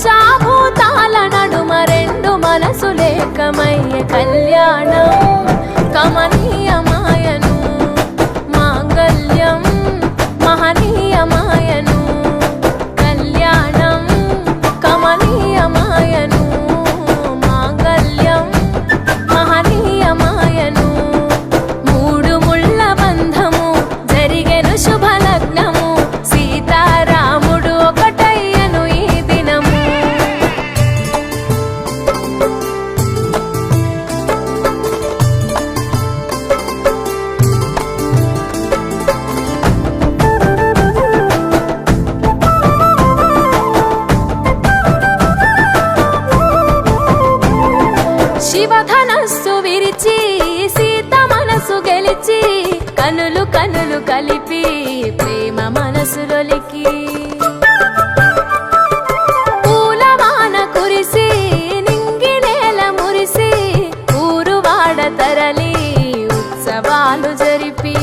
పంచాభూతాల నడుమ రెండు మనసు లేకమయ్య కళ్యాణం. కమనీయమాయను కనులు కనులు కలిపి ప్రేమ మనసులొలికి పూలవాన కురిసి నింగి నేల మురిసి ఊరు వాడ తరలి ఉత్సవాలు జరిపి.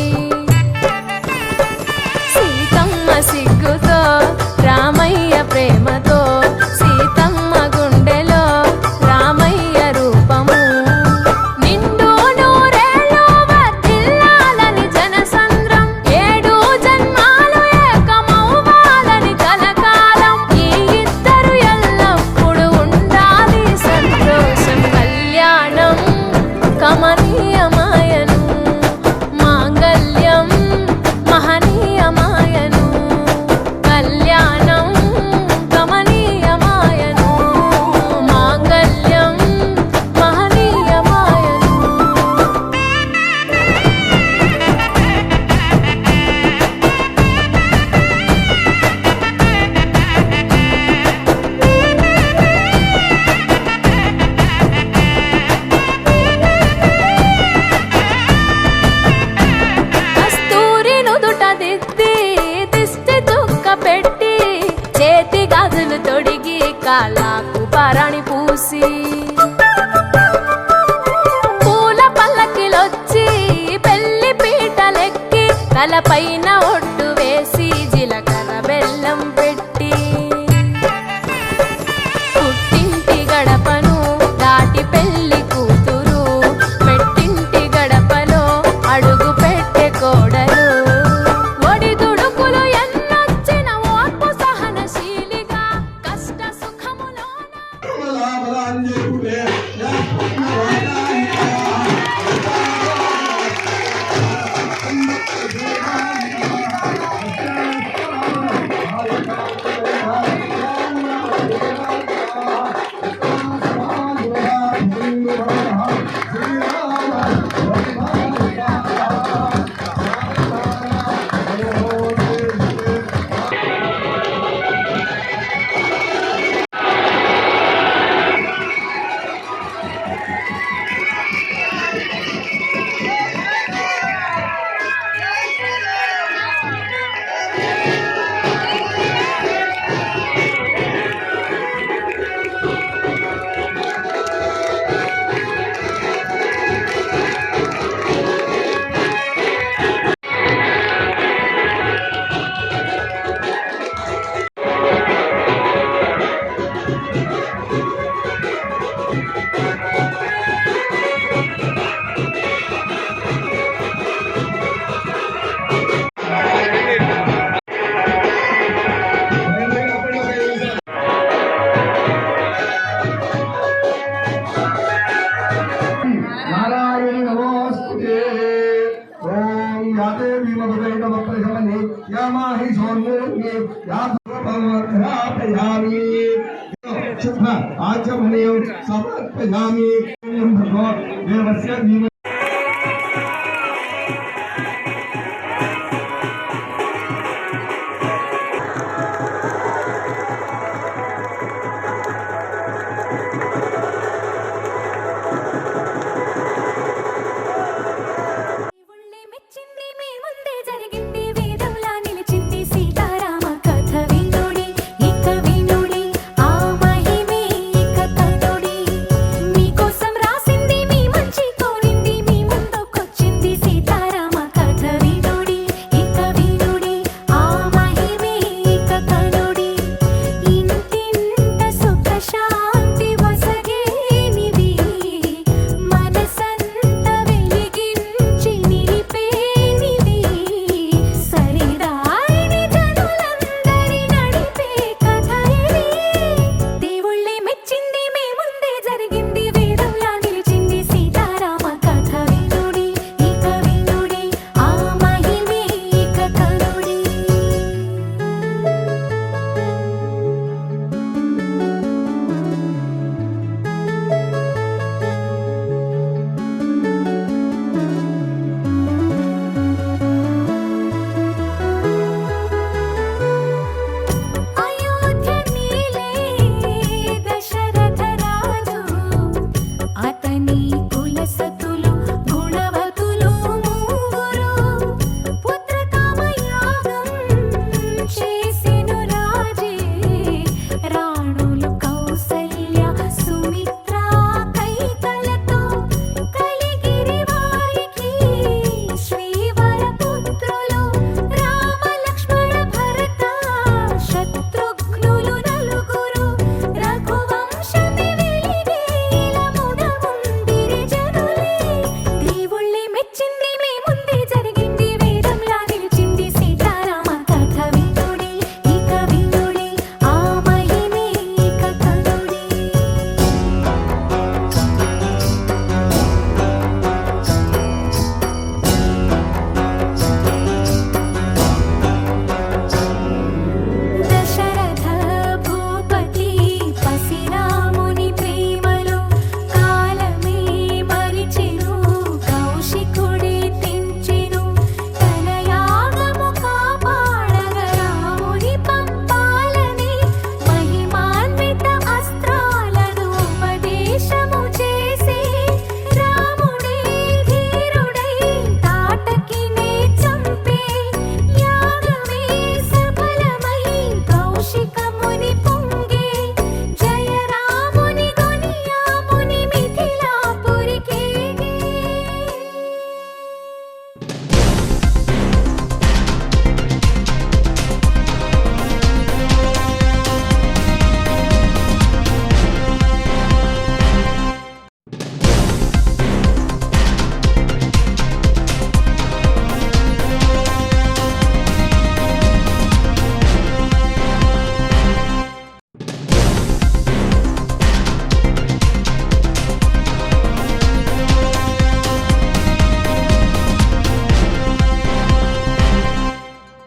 సీతమ్మ సిగ్గుతో తలపైన ఒట్టు ಯಾತೆ ಭೀಮಭುಜೈನ ವಕ್ರಶಮನೆ ಯಾಮಾಹಿ ಸೌನ್ಯೋನ್ಯೆ ಯಾಪಯಾಮಿ शुद्ध आचमनीय समर्पयामि भगवान् देवस्य जीवन